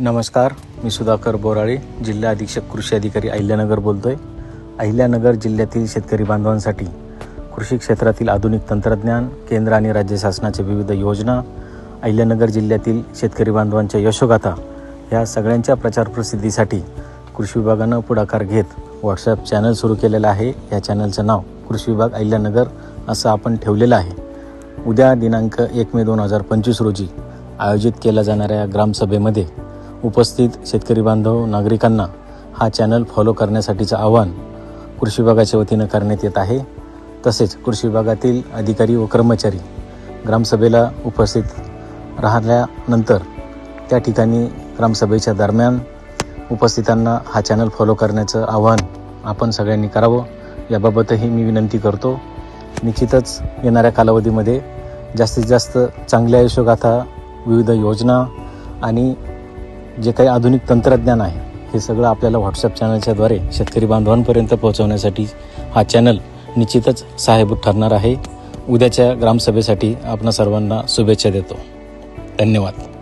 नमस्कार मी सुधाकर बोराळे जिल्हा अधीक्षक कृषी अधिकारी अहिल्यानगर बोलतो आहे अहिल्यानगर जिल्ह्यातील शेतकरी बांधवांसाठी कृषी क्षेत्रातील आधुनिक तंत्रज्ञान केंद्र आणि राज्य शासनाच्या विविध योजना अहिल्यानगर जिल्ह्यातील शेतकरी बांधवांच्या यशोगाथा ह्या सगळ्यांच्या प्रचार प्रसिद्धीसाठी कृषी विभागानं पुढाकार घेत व्हॉट्सॲप चॅनल सुरू केलेलं आहे. या चॅनलचं नाव कृषी विभाग अहिल्यानगर असं आपण ठेवलेलं आहे. उद्या दिनांक एक मे दोन हजार पंचवीस रोजी आयोजित केल्या जाणाऱ्या ग्रामसभेमध्ये उपस्थित शेतकरी बांधव नागरिकांना हा चॅनल फॉलो करण्यासाठीचं आवाहन कृषी विभागाच्या वतीनं करण्यात येत आहे. तसेच कृषी विभागातील अधिकारी व कर्मचारी ग्रामसभेला उपस्थित राहिल्यानंतर त्या ठिकाणी ग्रामसभेच्या दरम्यान उपस्थितांना हा चॅनल फॉलो करण्याचं आवाहन आपण सगळ्यांनी करावं. याबाबतही मी विनंती करतो. निश्चितच येणाऱ्या कालावधीमध्ये जास्तीत जास्त चांगल्या यशोगाथा विविध योजना आणि जे काही आधुनिक तंत्रज्ञान आहे हे सगळं आपल्याला व्हॉट्सअप चॅनलच्याद्वारे शेतकरी बांधवांपर्यंत पोहोचवण्यासाठी हा चॅनल निश्चितच सहाय्यभूत ठरणार आहे. उद्याच्या ग्रामसभेसाठी आपण सर्वांना शुभेच्छा देतो. धन्यवाद.